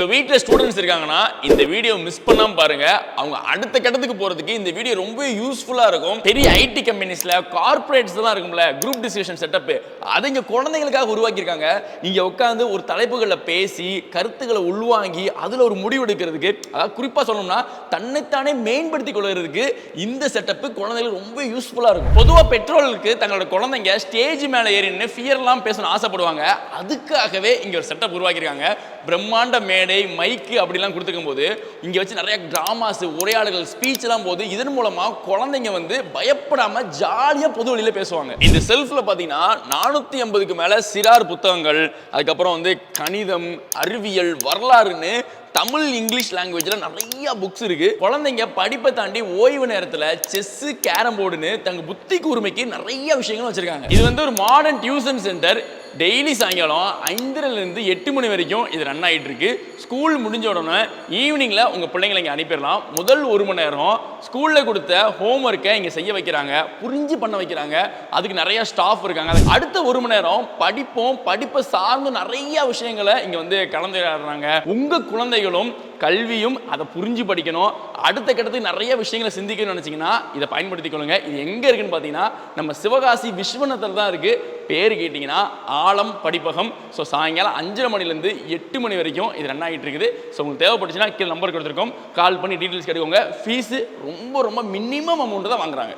உங்கள் வீட்டில் ஸ்டூடெண்ட்ஸ் இருக்காங்கன்னா இந்த வீடியோ மிஸ் பண்ணாமல் பாருங்கள் அவங்க அடுத்த கட்டத்துக்கு போகிறதுக்கு இந்த வீடியோ ரொம்ப யூஸ்ஃபுல்லாக இருக்கும். பெரிய ஐடி கம்பெனிஸில் கார்ப்பரேட்ஸ் இருக்கும்ல குரூப் டிஸ்கஷன் செட்டப் அது இங்கே குழந்தைங்களுக்காக உருவாக்கியிருக்காங்க. இங்கே உட்காந்து ஒரு தலைப்புகளில் பேசி கருத்துக்களை உள்வாங்கி அதில் ஒரு முடிவு எடுக்கிறதுக்கு அதாவது குறிப்பாக சொல்லணும்னா தன்னைத்தானே மேம்படுத்தி கொள்வதற்கு இந்த செட்டப்பு குழந்தைகளுக்கு ரொம்ப யூஸ்ஃபுல்லாக இருக்கும். பொதுவாக பெற்றோர்களுக்கு தங்களோட குழந்தைங்க ஸ்டேஜ் மேலே ஏறின்னு ஃபியர்லாம் பேசணும்னு ஆசைப்படுவாங்க. அதுக்காகவே இங்கே ஒரு செட்டப் உருவாக்கியிருக்காங்க. பிரம்மாண்ட மேடை மைக்கு அப்படிலாம் கொடுத்துக்கும் போது இங்கே வச்சு நிறைய ட்ராமாஸ் உரையாடல்கள் ஸ்பீச்லாம் போது இதன் மூலமாக குழந்தைங்க வந்து பயப்படாமல் ஜாலியாக பொது வழியில் பேசுவாங்க. இந்த செல்ஃபில் பார்த்தீங்கன்னா நானூற்றி ஐம்பதுக்கு மேலே சிறார் புத்தகங்கள் அதுக்கப்புறம் வந்து கணிதம் அறிவியல் வரலாறுன்னு தமிழ் இங்கிலீஷ் லாங்குவேஜில் நிறைய புக்ஸ் இருக்கு. குழந்தைங்க படிப்பை தாண்டி ஓய்வு நேரத்தில் செஸ் கேரம் போர்டுன்னு தங்க புத்தி கூர்மைக்கு நிறைய விஷயங்கள் வச்சிருக்காங்க. இது வந்து ஒரு மாடர்ன் டியூஷன் சென்டர் டெய்லி சாயங்காலம் ஐந்துலேருந்து எட்டு மணி வரைக்கும் இது ரன் ஆகிட்டு இருக்கு ஸ்கூல் முடிஞ்ச உடனே ஈவினிங்கில் உங்கள் பிள்ளைங்களை இங்கே அனுப்பிடலாம். முதல் ஒரு மணி நேரம் ஸ்கூலில் கொடுத்த ஹோம் ஒர்க்கை இங்கே செய்ய வைக்கிறாங்க. புரிஞ்சு பண்ண வைக்கிறாங்க. அதுக்கு நிறையா ஸ்டாஃப் இருக்காங்க. அதுக்கு அடுத்த ஒரு மணி நேரம் படிப்போம். படிப்பை சார்ந்து நிறைய விஷயங்களை இங்கே வந்து கலந்துரையாடுறாங்க. உங்கள் குழந்தைகளும் கல்வியும் அதை புரிஞ்சு படிக்கணும். அடுத்த கட்டத்துக்கு நிறைய விஷயங்களை சிந்திக்கணும்னு நினச்சிங்கன்னா இதை பயன்படுத்திக் கொள்ளுங்க இது எங்கே இருக்குன்னு பார்த்தீங்கன்னா நம்ம சிவகாசி விஸ்வநத்தில் தான் இருக்குது பேர் கேட்டிங்கன்னா ஆழம் படிப்பகம். ஸோ சாயங்காலம் அஞ்சரை மணிலேருந்து எட்டு மணி வரைக்கும் இது ரன் ஆகிட்டு இருக்குது. ஸோ உங்களுக்கு தேவைப்பட்டுச்சுன்னா கீழே நம்பர் கொடுத்துருக்கோம். கால் பண்ணி டீட்டெயில்ஸ் கேட்டுக்கோங்க. ஃபீஸு ரொம்ப ரொம்ப மினிமம் அமௌண்ட்டு தான் வாங்குறாங்க.